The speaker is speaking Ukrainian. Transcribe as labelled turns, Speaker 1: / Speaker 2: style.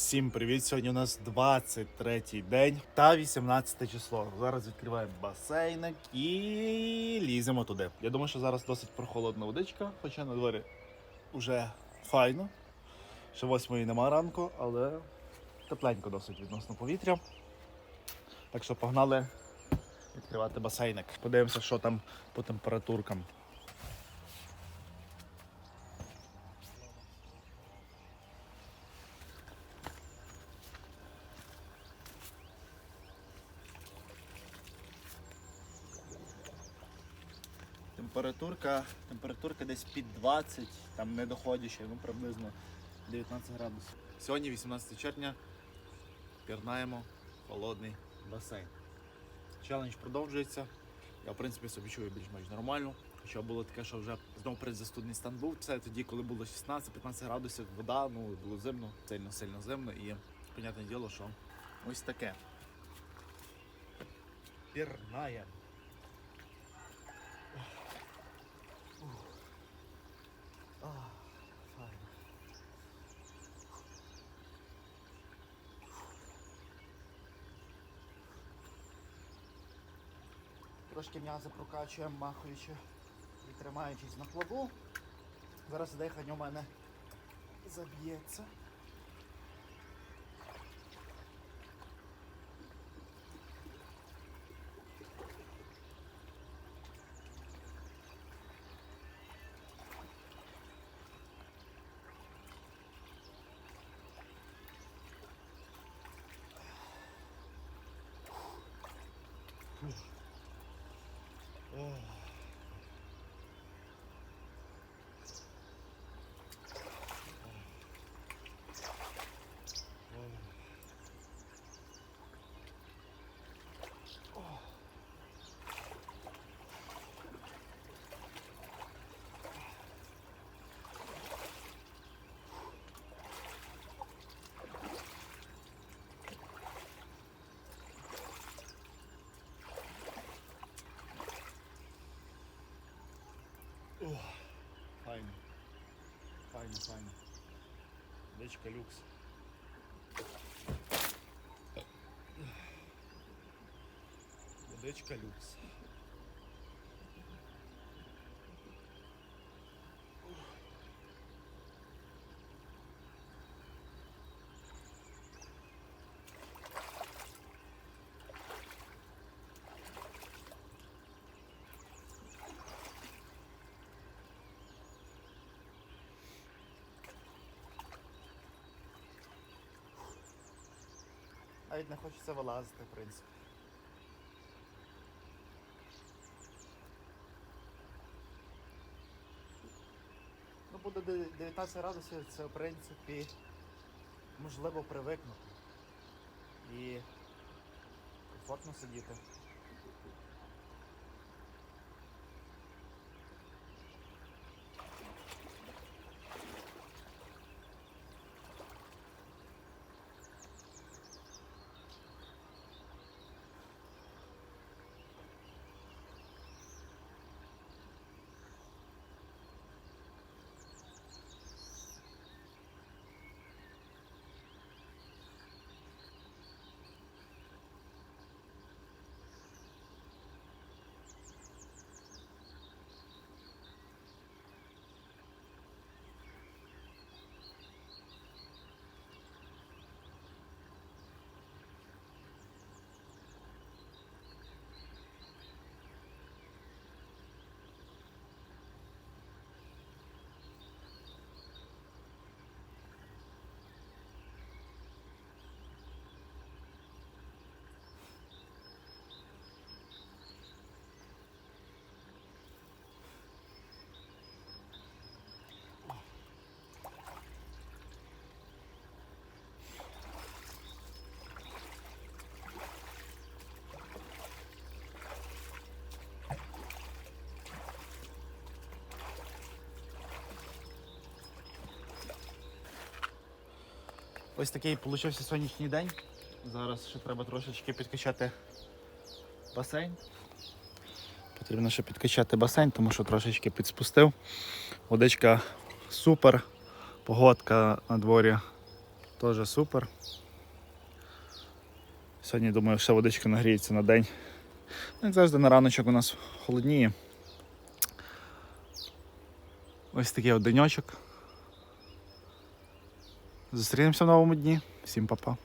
Speaker 1: Всім привіт! Сьогодні у нас 23 день та 18 число. Зараз відкриваємо басейник і ліземо туди. Я думаю, що зараз досить прохолодна водичка, хоча на дворі вже файно. Ще восьмої нема ранку, але тепленько досить відносно повітря. Так що погнали відкривати басейник. Подивимося, що там по температуркам. Температурка, температурка десь під 20, там не доходячи, ну приблизно 19 градусів. Сьогодні 18 червня пірнаємо холодний басейн. Челендж продовжується. Я в принципі собі чую більш-менш нормально. Хоча було таке, що вже знову предзастудний стан був. Це тоді, коли було 16-15 градусів, вода, ну було зимно, сильно-сильно зимно і понятне діло, що ось таке. Пірнаємо. Трошки м'язи прокачуємо, махаючи і тримаючись на плаву. Зараз дихання у мене заб'ється. Ох. 와. Файно, файно. Дечка люкс. Водичка люкс. Навіть не хочеться вилазити, в принципі. Ну, буде 19 градусів, це в принципі можливо привикнути. І комфортно сидіти. Ось такий получився сьогоднішній день. Зараз ще треба трошечки підкачати басейн. Потрібно ще підкачати басейн, тому що трошечки підспустив. Водичка супер, погодка на дворі Теж супер. Сьогодні, думаю, ще водичка нагріється на день. Ну, Як завжди на раночок у нас холодніє. Ось такий от денечок. Зустрінемося в новому дні. Всім па-па.